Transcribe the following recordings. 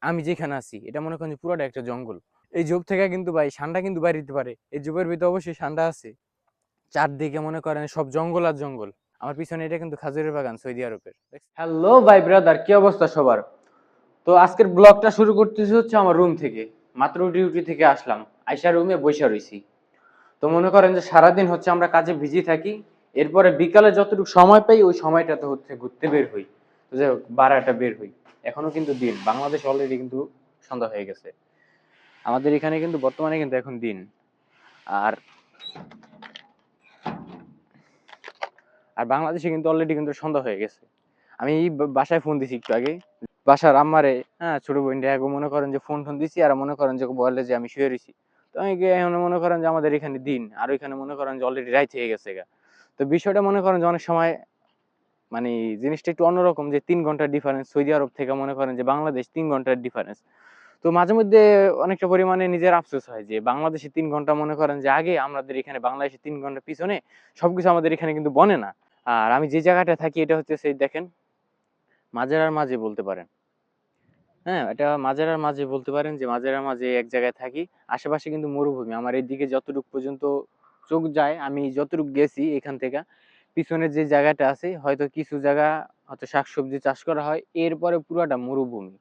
আমি যেখানে আছি, এটা মনে করেন যে পুরোটা একটা জঙ্গল। এই জোপ থেকে কিন্তু ভাই ঠান্ডা কিন্তু বাইরে দিতে পারে। এই জোপের ভিতরে অবশ্যই ঠান্ডা আছে। চারদিকে মনে করেন সব জঙ্গল আর জঙ্গল। আমার পিছনে এটা কিন্তু খাজুরের বাগান, সৌদি আরবের। হ্যালো ভাই ব্রাদার কি অবস্থা সবার? তো আজকের ব্লগটা শুরু করতেছি হচ্ছে আমার রুম থেকে। মাত্র ডিউটি থেকে আসলাম। আইসা রুমে বসে রইছি। তো মনে করেন যে সারাদিন হচ্ছে আমরা কাজে বিজি থাকি। এরপরে বিকালে যতটুকু সময় পাই, ওই সময়টাতে হচ্ছে ঘুরতে বের হই। যাই হোক, বারাটা বের হই। এখনও কিন্তু দিন। বাংলাদেশ অলরেডি কিন্তু সন্ধ্যা হয়ে গেছে। আমাদের এখানে কিন্তু বর্তমানে কিন্তু এখন দিন। আর আর বাংলাদেশে কিন্তু অলরেডি কিন্তু সন্ধ্যা হয়ে গেছে। আমি বাসায় ফোন দিছি একটু আগে। বাসার আম্মারে হ্যাঁ ছোট বোনটা আগে মনে করেন যে ফোন টোন দিছি আর মনে করেন যে বলে যে আমি শুয়ে রয়েছি তো আমি এখন মনে করেন যে আমাদের এখানে দিন। আর ওইখানে মনে করেন যে অলরেডি রাইত হয়ে গেছে তো বিষয়টা মনে করেন যে অনেক সময় মানে জিনিসটা একটু অন্যরকম যে তিন ঘণ্টার ডিফারেন্স সৌদি আরব থেকে মনে করেন যে বাংলাদেশ তিন ঘণ্টার ডিফারেন্স তো মাঝে মধ্যে অনেকটা পরিমাণে নিজের আফসোস হয় যে বাংলাদেশে তিন ঘণ্টা মনে করেন যে আগে আমাদের এখানে বাংলাদেশে তিন ঘণ্টা পিছনে সবকিছু আমাদের এখানে কিন্তু বনে না। আর আমি যে জায়গাটা থাকি এটা হচ্ছে সেই দেখেন মাঝেরার মাঝে বলতে পারেন। হ্যাঁ এটা মাঝেরার মাঝে বলতে পারেন যে মাঝেরার মাঝে এক জায়গায় থাকি, আশেপাশে কিন্তু মরুভূমি। আমার এইদিকে যতটুকু পর্যন্ত চোখ যায়, আমি যতটুকু গেছি এখান থেকে পিছনের যে জায়গাটা আছে, হয়তো কিছু জায়গা হয়তো শাকসবজি চাষ করা হয়, এরপরে পুরোটা মরুভূমি।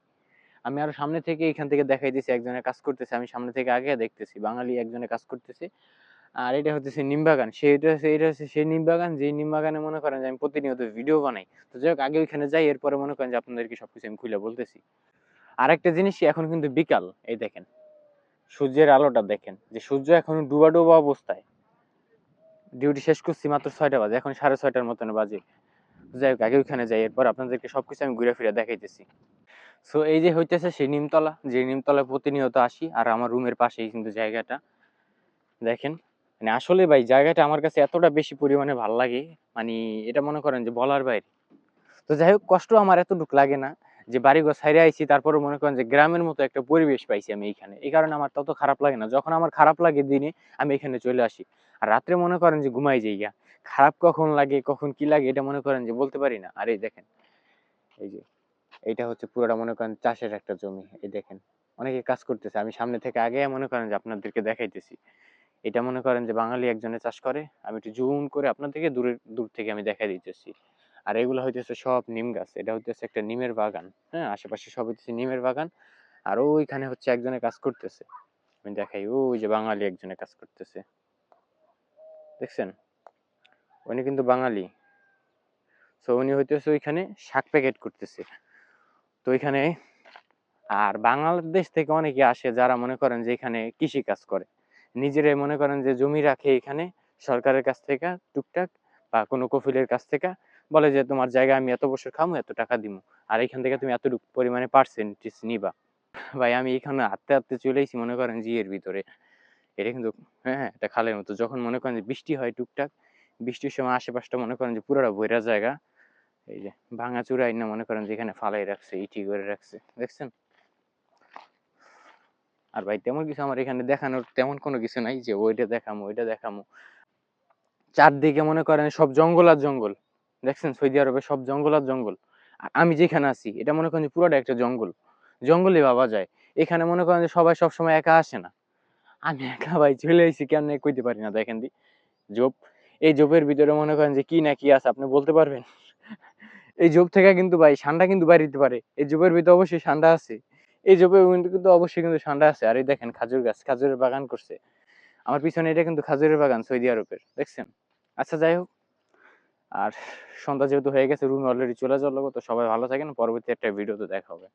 আমি আরও সামনে থেকে এখান থেকে দেখাই দেখাইতেছি একজনের কাজ করতেছে, আমি সামনে থেকে আগে দেখতেছি, বাঙালি একজনের কাজ করতেছে। আর এটা হচ্ছে সেই নিম বাগান সেটা হচ্ছে, এটা হচ্ছে সেই নিম বাগান যে নিম বাগানে মনে করেন যে আমি প্রতিনিয়ত ভিডিও বানাই। তো যাই হোক, আগে ওইখানে যাই, এরপরে মনে করেন যে আপনাদেরকে সবকিছু আমি খুলে বলতেছি। আরেকটা জিনিস, এখন কিন্তু বিকাল, এই দেখেন। সূর্যের আলোটা দেখেন, যে সূর্য এখন ডুবা ডুবা অবস্থায়। ডিউটি শেষ করছি মাত্র ছয়টা বাজে, এখন সাড়ে ছয়টার মতন বাজে। যাই হোক, আগে ওইখানে যাই, এরপর আপনাদেরকে সবকিছু আমি ঘুরে ফিরে দেখাইতেছি। সো এই যে হইতেছে সেই নিমতলা, যে নিমতলায় প্রতিনিয়ত আসি, আর আমার রুমের পাশেই কিন্তু জায়গাটা। দেখেন মানে আসলে ভাই, জায়গাটা আমার কাছে এতটা বেশি পরিমাণে ভালো লাগে মানে এটা মনে করেন যে বলার বাইরে। তো যাই হোক, কষ্ট আমার এতটুকু লাগে না। যে বাড়িঘর সাইরে আইছি তারপরে মনে করেন যে গ্রামের মতো একটা পরিবেশ পাইছি আমি এখানে এই কারণে আমার তত খারাপ লাগে না। যখন আমার খারাপ লাগে দিনে, আমি এখানে চলে আসি। আর রাত্রে মনে করেন যে ঘুমাই যাই গা। খারাপ কখন লাগে, কখন কি লাগে, এটা মনে করেন যে বলতে পারি না। আর এই দেখেন, এই যে, এইটা হচ্ছে পুরোটা মনে করেন চাষের একটা জমি। এই দেখেন, অনেকে কাজ করতেছে। আমি সামনে থেকে আগে মনে করেন যে আপনাদেরকে দেখাইতেছি। এটা মনে করেন যে বাঙালি একজনে চাষ করে। আমি একটু জুম করে আপনাদেরকে দূরের দূর থেকে আমি দেখাই দিতেছি। আর এগুলো হইতেছে সব নিম গাছ। এটা হইতেছে একটা নিমের বাগান হ্যাঁ? আশেপাশে সব হইতেছে নিমের বাগান। আর ওইখানে হচ্ছে একজনে কাজ করতেছে। আমি দেখাই, ওই যে বাঙালি একজনে কাজ করতেছে। দেখছেন? উনি কিন্তু বাঙালি। তো উনি হইতেছে ওইখানে শাক প্যাকেট করতেছে। তো ওইখানে আর বাংলাদেশ থেকে অনেকে আসে যারা মনে করেন যে এখানে কৃষি কাজ করে। নিজেরাই মনে করেন যে জমি রাখে এখানে সরকারের কাছ থেকে, টুকটাক, বা কোনো কফিলের কাছ থেকে। বলে যে, তোমার জায়গা আমি এত বছর খামো, এত টাকা দিমু। আর এখান থেকে তুমি এতটুকু পরিমাণে পার্সেন্টেজ নিবা। ভাই, আমি এখানে হাঁটতে চলে এসেছি, মনে করেন জিয়ের ভিতরে। এটা কিন্তু হ্যাঁ হ্যাঁ এটা খালের মতো। যখন মনে করেন যে, বৃষ্টি হয় টুকটাক, বৃষ্টির সময় আশেপাশটা মনে করেন যে, পুরোটা বইরা জায়গা। এই যে ভাঙা চূড়া না মনে করেন যে, এখানে ফালাই রাখছে, ইটি করে রাখছে। দেখছেন? আর ভাই, তেমন কিছু আমার এখানে দেখানোর তেমন কোনো কিছু নাই যে, ওইটা দেখামো ওইটা দেখামো। চারদিকে মনে করেন সব জঙ্গল আর জঙ্গল। দেখছেন সৌদি আরবে সব জঙ্গল আর জঙ্গল। আর আমি যেখানে আছি, এটা মনে করেন যে পুরোটা একটা জঙ্গল। জঙ্গলে ভাবা যায়। এখানে মনে করেন যে সবাই সবসময় একা আসে না। আমি একা ভাই চলে এসেছি কেমনে কইতে পারি না, দেখেন দি। জোপ। এই জোপের ভিতরে মনে করেন যে কি না কি আছে, আপনি বলতে পারবেন? এই জোপ থেকে কিন্তু ভাই ঠান্ডা কিন্তু বাইরে দিতে পারে। এই জোপের ভিতরে অবশ্যই ঠান্ডা আছে। এই জোপে কিন্তু অবশ্যই কিন্তু ঠান্ডা আছে। আর এই দেখেন খাজুর গাছ, খাজুরের বাগান করছে। আমার পিছনে এটা কিন্তু খাজুরের বাগান সৌদি আরবের, দেখছেন? আচ্ছা যাই হোক। আর সন্ধ্যা যেহেতু হয়ে গেছে রুমে অলরেডি চলে যাওয়ার লোক, তো সবাই ভালো থাকেন, পরবর্তী একটা ভিডিওতে দেখা হবে।